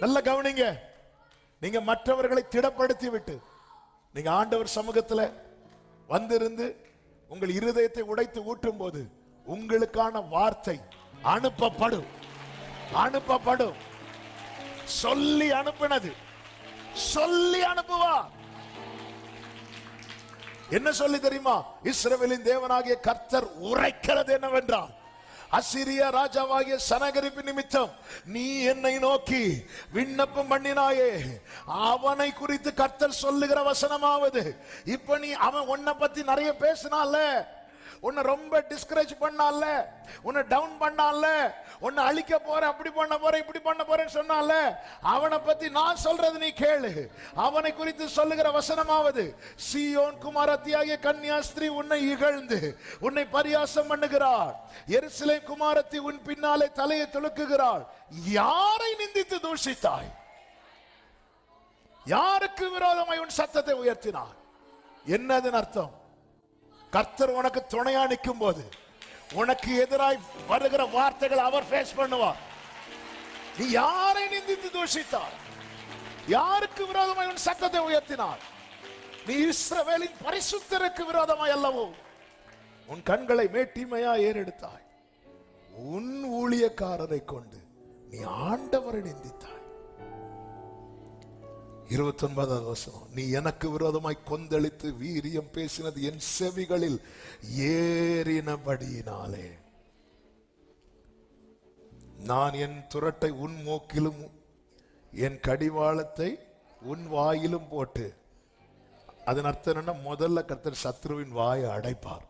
நல்ல கவனிங்க. நீங்க மற்றவர்களை திடப்படுத்தி விட்டு நீங்க ஆண்டவர் சமூகத்துல வந்திருந்து உங்கள் இருதயத்தை உடைத்து ஊட்டும் போது உங்களுக்கான வார்த்தை அனுப்பப்படும். அனுப்பப்படும். சொல்லி அனுப்பினது. சொல்லி அனுப்புவா. என்ன சொல்லி தெரியுமா? இஸ்ரவேலின் தேவனாகிய கர்த்தர் உரைக்கிறது என்னவென்றால் அசிரிய ராஜாவாகிய சனகரிப்பு நிமித்தம் நீ என்னை நோக்கி விண்ணப்பம் பண்ணினாயே. அவனை குறித்து கர்த்தர் சொல்லுகிற வசனமாவது. இப்ப நீ அவன் உன்னை பத்தி நிறைய பேசினால உன்னை ரொம்ப டிஸ்கரேஜ் பண்ணால உன்னை டவுன் பண்ணால உன்னை அழிக்க போற அப்படி பண்ண போற இப்படி பண்ண போறேன்னு சொன்னால அவனை பத்தி நான் சொல்றது நீ கேளு. அவனை குறித்து சொல்லுகிற வசனமாவது சியோன் குமாரத்தியாகிய கன்னியாஸ்திரி உன்னை இகழ்ந்து உன்னை பரியாசம் பண்ணுகிறாள் எருசலேம் குமாரத்தி உன் பின்னாலே தலையை துலுக்குகிறாள். யாரை நிந்தித்து தூஷித்தாய்? யாருக்கு விரோதமாய் உன் சத்தத்தை உயர்த்தினார் என்னதுன்னு அர்த்தம்? கர்த்தர் உனக்கு துணையா நிற்கும் போது உனக்கு எதிராய் வருகிற வார்த்தைகள் அவர் ஃபேஸ் பண்ணுவார். நீ யாரை நிந்தித்து தூஷித்தார் யாருக்கு விரோதமாய் உன் சத்தத்தை உயர்த்தினார் நீ இஸ்ரவேலின் பரிசுத்தருக்கு விரோதமாய் அல்லவோ? உன் கண்களை மேட்டிமையா ஏறெடுத்தாய். உன் ஊழியக்காரரை கொண்டு நீ ஆண்டவரை நிந்தித்தாய். இருபத்தொன்பதாவது வருஷம் வசனம். நீ எனக்கு விரோதமாய் கொந்தளித்து வீரியம் பேசினது என் செவிகளில் ஏறினபடியினாலே. நான் என் துரட்டை உன் மூக்கிலும் என் கடிவாளத்தை உன் வாயிலும் போட்டு அதன் அர்த்தம் என்ன முதல்ல கர்த்தர் சத்ருவின் வாயை அடைப்பார்.